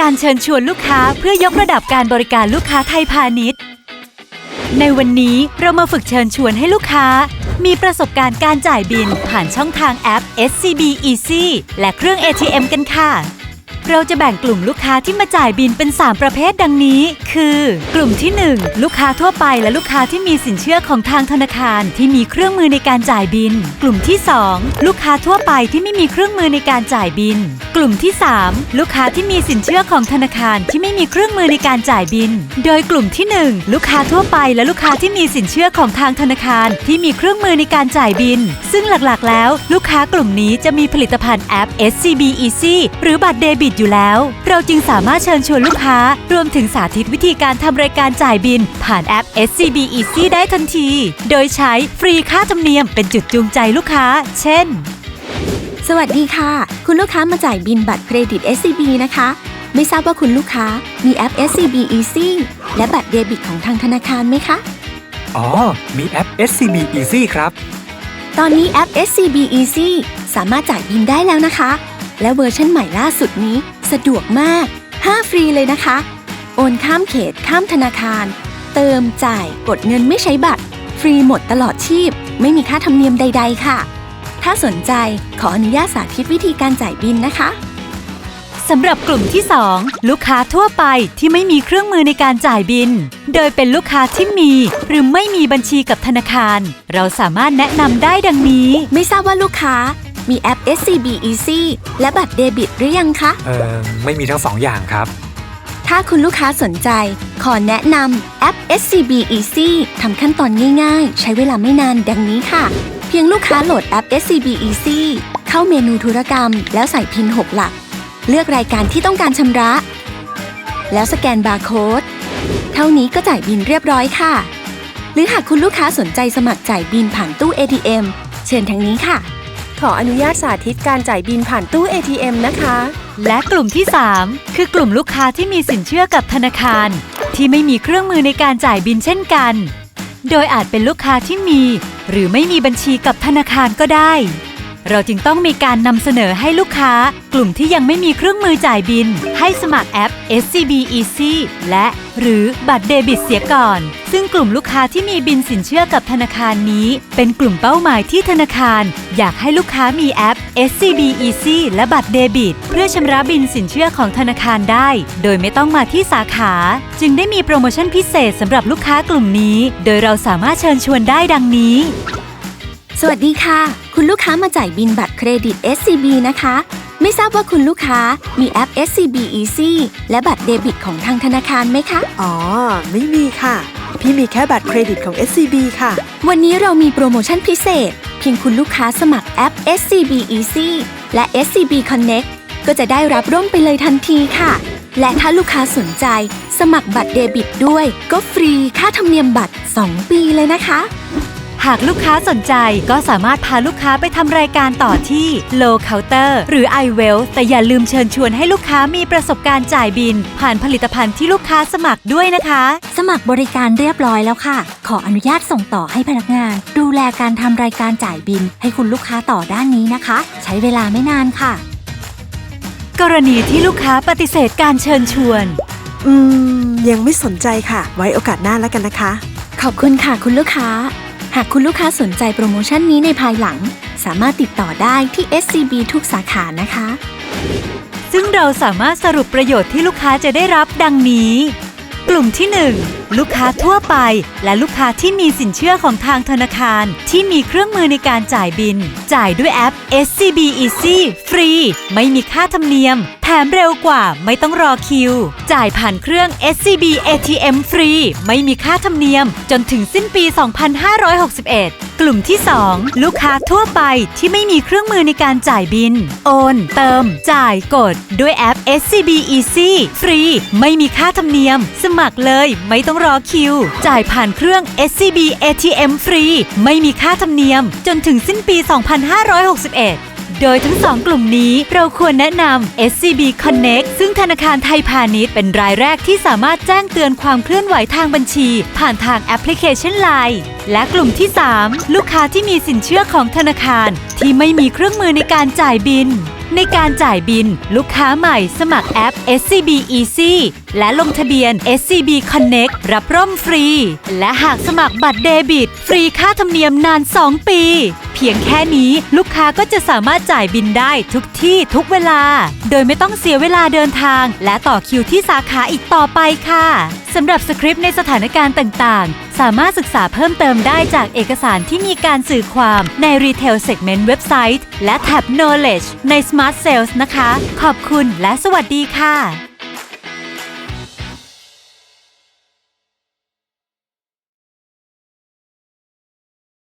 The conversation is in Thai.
การเชิญชวนลูกค้าเพื่อยกระดับการบริการลูกค้าไทยพาณิชย์ ในวันนี้เรามาฝึกเชิญชวนให้ลูกค้า มีประสบการณ์การจ่ายบินผ่านช่องทางแอป SCB Easy และเครื่อง ATM กันค่ะ เราจะแบ่งกลุ่มลูกค้าที่มาจ่ายบินเป็น 3 ประเภทดังนี้ คือ กลุ่มที่ 1 ลูกค้าทั่วไปและลูกค้าที่มีสินเชื่อของทางธนาคารที่มีเครื่องมือในการจ่ายบิน กลุ่มที่ 2 ลูกค้าทั่วไปที่ไม่มีเครื่องมือในการจ่ายบิน กลุ่มที่ 3 ลูกค้าที่มีสินเชื่อของธนาคารที่ไม่มีเครื่องมือในการจ่ายบิน โดยกลุ่มที่ 1 ลูกค้าทั่วไปและลูกค้าที่มีสินเชื่อของทางธนาคารที่มีเครื่องมือในการจ่ายบิน ซึ่งหลักๆ แล้ว ลูกค้ากลุ่มนี้จะมีผลิตภัณฑ์แอป SCB Easy หรือบัตรเดบิตอยู่แล้ว เราจึงสามารถเชิญชวนลูกค้า รวมถึงสาธิตวิธีการทำรายการจ่ายบิน ผ่านแอป SCB Easy ได้ทันที โดยใช้ฟรีค่าธรรมเนียมเป็นจุดจูงใจลูกค้า เช่น สวัสดีค่ะ คุณลูกค้ามาจ่ายบินบัตรเครดิต SCB นะคะ ไม่ทราบว่าคุณลูกค้ามีแอป SCB Easy และบัตรเดบิตของทางธนาคารไหมคะ อ๋อ มีแอป SCB Easy ครับ ตอนนี้แอป SCB Easy สามารถจ่ายบินได้แล้วนะคะ และเวอร์ชันใหม่ล่าสุดนี้สะดวกมาก 5 ฟรีเลยนะคะ โอนข้ามเขตข้ามธนาคาร เติมจ่ายกดเงินไม่ใช้บัตร ฟรีหมดตลอดชีพ ไม่มีค่าธรรมเนียมใด ๆ ค่ะ ถ้าสนใจขออนุญาตสาธิตวิธีการจ่ายบินนะคะสำหรับกลุ่มที่ 2 ลูกค้าทั่วไปที่ไม่มีเครื่องมือในการจ่ายบิน โดยเป็นลูกค้าที่มี หรือไม่มีบัญชีกับธนาคาร เราสามารถแนะนำได้ดังนี้ ไม่ทราบว่าลูกค้า มีแอป SCB Easy และบัตรเดบิตหรือยังคะ เอ่อไม่มีทั้งสองอย่างครับ ถ้าคุณลูกค้าสนใจ ขอแนะนำแอป SCB Easy ทำขั้นตอนง่ายๆ ใช้เวลาไม่นานดังนี้ค่ะ เพียงลูกค้าโหลดแอป SCB Easy เข้าเมนูธุรกรรม แล้วใส่พิน 6 หลัก เลือกรายการที่ต้องการชำระ แล้วสแกนบาร์โค้ดเท่านี้ก็จ่ายบินเรียบร้อยค่ะ หรือหากคุณลูกค้าสนใจสมัครจ่ายบินผ่านตู้ ATM เชิญทางนี้ค่ะ ขออนุญาตสาธิตการจ่ายบินผ่านตู้ ATM นะคะ และกลุ่มที่ 3 คือกลุ่มลูกค้าที่มีสินเชื่อกับธนาคาร ที่ไม่มีเครื่องมือในการจ่ายบินเช่นกัน โดยอาจเป็นลูกค้าที่มี หรือไม่มีบัญชีกับธนาคารก็ได้ เราจึงต้องมีการนำเสนอให้ลูกค้ากลุ่มที่ยังไม่มีเครื่องมือจ่ายบิน ให้สมัครแอป SCB Easy และหรือบัตรเดบิตเสียก่อน ซึ่งกลุ่มลูกค้าที่มีบินสินเชื่อกับธนาคารนี้ เป็นกลุ่มเป้าหมายที่ธนาคาร อยากให้ลูกค้ามีแอป SCB Easy และบัตรเดบิต เพื่อชำระบินสินเชื่อของธนาคารได้ โดยไม่ต้องมาที่สาขา จึงได้มีโปรโมชั่นพิเศษสำหรับลูกค้ากลุ่มนี้ โดยเราสามารถเชิญชวนได้ดังนี้ สวัสดีค่ะ คุณลูกค้ามาจ่ายบินบัตรเครดิต SCB นะคะ ไม่ทราบว่าคุณลูกค้ามีแอป SCB Easy และบัตรเดบิตของทางธนาคารไหมคะ อ๋อ ไม่มีค่ะ พี่มีแค่บัตรเครดิตของ SCB ค่ะ วันนี้เรามีโปรโมชั่นพิเศษ เพียงคุณลูกค้าสมัครแอป SCB Easy และ SCB Connect ก็จะได้รับร่มไปเลยทันทีค่ะ และถ้าลูกค้าสนใจ สมัครบัตรเดบิตด้วย ก็ฟรีค่าธรรมเนียมบัตร 2 ปีเลยนะคะ หากลูกค้าสนใจก็สามารถพาลูกค้าไปทำรายการต่อที่ Low Counter หรือ iWell แต่อย่าลืมเชิญชวนให้ลูกค้ามีประสบการณ์จ่ายบิน ผ่านผลิตภัณฑ์ที่ลูกค้าสมัครด้วยนะคะ สมัครบริการเรียบร้อยแล้วค่ะ ขออนุญาตส่งต่อให้พนักงาน ดูแลการทำรายการจ่ายบิน ให้คุณลูกค้าต่อด้านนี้นะคะ ใช้เวลาไม่นานค่ะ กรณีที่ลูกค้าปฏิเสธการเชิญชวน อืม ยังไม่สนใจค่ะ ไว้โอกาสหน้าแล้วกันนะคะ ขอบคุณค่ะคุณลูกค้า หากคุณลูกค้าสนใจโปรโมชั่นนี้ในภายหลัง สามารถติดต่อได้ที่ SCB ทุกสาขานะคะ ซึ่งเราสามารถสรุปประโยชน์ที่ลูกค้าจะได้รับดังนี้ กลุ่มที่ 1 ลูกค้าทั่วไป และลูกค้าที่มีสินเชื่อของทางธนาคาร ที่มีเครื่องมือในการจ่ายบิน จ่ายด้วยแอป SCB Easy ฟรี ไม่มีค่าธรรมเนียม แถมเร็วกว่าไม่ต้องรอคิว จ่ายผ่านเครื่อง SCB ATM ฟรี ไม่มีค่าธรรมเนียม จนถึงสิ้นปี 2561 กลุ่มที่ 2 ลูกค้าทั่วไปที่ไม่มีเครื่องมือในการจ่ายบิน โอน เติม จ่ายกด ด้วยแอป SCB Easy ฟรี ไม่มีค่าธรรมเนียม สมัครเลยไม่ต้องรอคิว จ่ายผ่านเครื่อง SCB ATM ฟรี ไม่มีค่าธรรมเนียม จนถึงสิ้นปี 2561 โดยทั้งสองกลุ่มนี้เราควรแนะนำ SCB Connect ซึ่งธนาคารไทยพาณิชย์เป็นรายแรกที่สามารถแจ้งเตือนความเคลื่อนไหวทางบัญชี ผ่านทางแอปพลิเคชัน Line และกลุ่มที่ 3 ลูกค้าที่มีสินเชื่อของธนาคาร ที่ไม่มีเครื่องมือในการจ่ายบิน ในการจ่ายบิน ลูกค้าใหม่สมัครแอป SCB Easy และลงทะเบียน SCB Connect รับร่มฟรี และหากสมัครบัตรเดบิต ฟรีค่าธรรมเนียมนาน 2 ปี เพียงแค่นี้ลูกค้าก็จะสามารถจ่ายบินได้ทุกที่ทุกเวลา โดยไม่ต้องเสียเวลาเดินทาง และต่อคิวที่สาขาอีกต่อไปค่ะสำหรับสคริปต์ในสถานการณ์ต่างๆ สามารถศึกษาเพิ่มเติมได้จากเอกสารที่มีการสื่อความใน Retail Segment เว็บไซต์ และแท็บ Knowledge ใน Smart Sales นะคะ ขอบคุณและสวัสดีค่ะ